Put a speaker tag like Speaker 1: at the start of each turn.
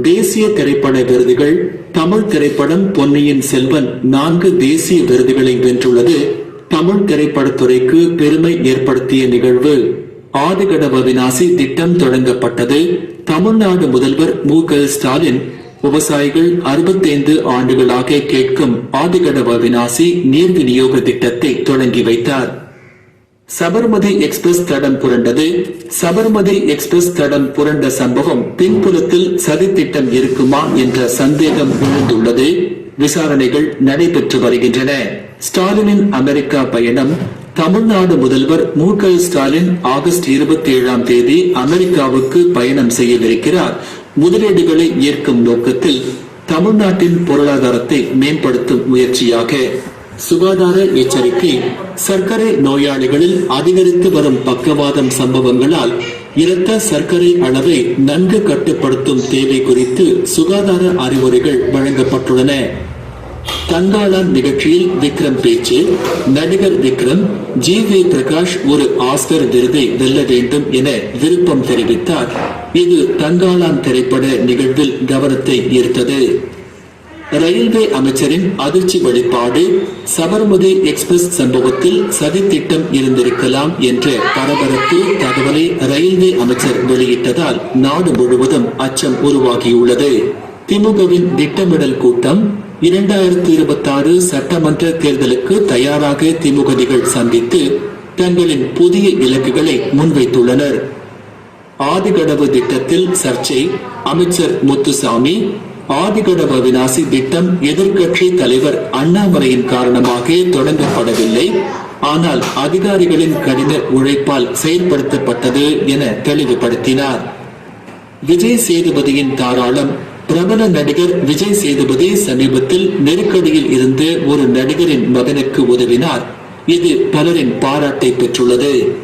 Speaker 1: தேசிய திரைப்பட விருதுகள் தமிழ் திரைப்படம் பொன்னியின் செல்வன் நான்கு தேசிய விருதுகளை வென்றுள்ளது. தமிழ் திரைப்படத்துறைக்கு பெருமை ஏற்படுத்திய நிகழ்வு ஆதிகடவ விநாசி திட்டம் தொடங்கப்பட்டது. தமிழ்நாடு முதல்வர் மு க ஸ்டாலின் விவசாயிகள் 65 ஆண்டுகளாக கேட்கும் ஆதிகடவ விநாசி நீர் விநியோக திட்டத்தை தொடங்கி வைத்தார். சபர்மதி எக்ஸ்பிரஸ் தடம் புரண்டது. சபர்மதி எக்ஸ்பிரஸ் தடம் புரண்ட சம்பவம் பின்புலத்தில் சதித்திட்டம் இருக்குமா என்ற சந்தேகம் எழுந்துள்ளது. விசாரணைகள் நடைபெற்று வருகின்றன. ஸ்டாலினின் அமெரிக்கா பயணம். தமிழ்நாடு முதல்வர் மு க ஸ்டாலின் ஆகஸ்ட் இருபத்தி ஏழாம் தேதி அமெரிக்காவுக்கு பயணம் செய்யவிருக்கிறார். முதலீடுகளை ஏற்கும் நோக்கத்தில் தமிழ்நாட்டின் பொருளாதாரத்தை மேம்படுத்தும் முயற்சியாக சுகாதார எச்சரிக்கை. சர்க்கரை நோயாளிகளில் அதிகரித்து வரும் பக்கவாதம் சம்பவங்களால் இரத்த சர்க்கரை அளவை நன்கு கட்டுப்படுத்தும் தேவை குறித்து சுகாதார அறிவுரைகள் வழங்கப்பட்டுள்ளன. தங்காளான் நிகழ்ச்சியில் விக்ரம் பேச்சு நடிகர் விக்ரம் ஜி வி பிரகாஷ் ஒரு ஆஸ்கர் விருதை வெல்ல வேண்டும் என விருப்பம் தெரிவித்தார். இது தங்காளான் திரைப்பட நிகழ்வில் கவனத்தை ஈர்த்தது. ரயில்வே அமைச்சரின் அதிர்ச்சி வெளிப்பாடு சபர்மதி எக்ஸ்பிரஸ் சம்பவத்தில் சதித்திட்டம் இருந்திருக்கலாம் என்ற பரபரப்பு தகவலை ரயில்வே அமைச்சர் வெளியிட்டதால் நாடு முழுவதும் அச்சம் உருவாகியுள்ளது. திமுகவின் திட்டமிடல் கூட்டம் இரண்டாயிரத்தி இருபத்தி ஆறு சட்டமன்ற தேர்தலுக்கு தயாராக திமுகதிகள் சந்தித்து தங்களின் புதிய இலக்குகளை முன்வைத்துள்ளனர். ஆதிகடவு திட்டத்தில் சர்ச்சை அமைச்சர் முத்துசாமி ஆதிகட விநாசி திட்டம் எதிர்க்கட்சி தலைவர் அண்ணாமலையின் காரணமாக தொடங்கப்படவில்லை. ஆனால் அதிகாரிகளின் கடின உழைப்பால் செயல்படுத்தப்பட்டது என தெளிவுபடுத்தினார். விஜய் சேதுபதியின் தாராளம் பிரபல நடிகர் விஜய் சேதுபதி சமீபத்தில் நெருக்கடியில் இருந்து ஒரு நடிகரின் மகனுக்கு உதவினார். இது பலரின் பாராட்டை பெற்றுள்ளது.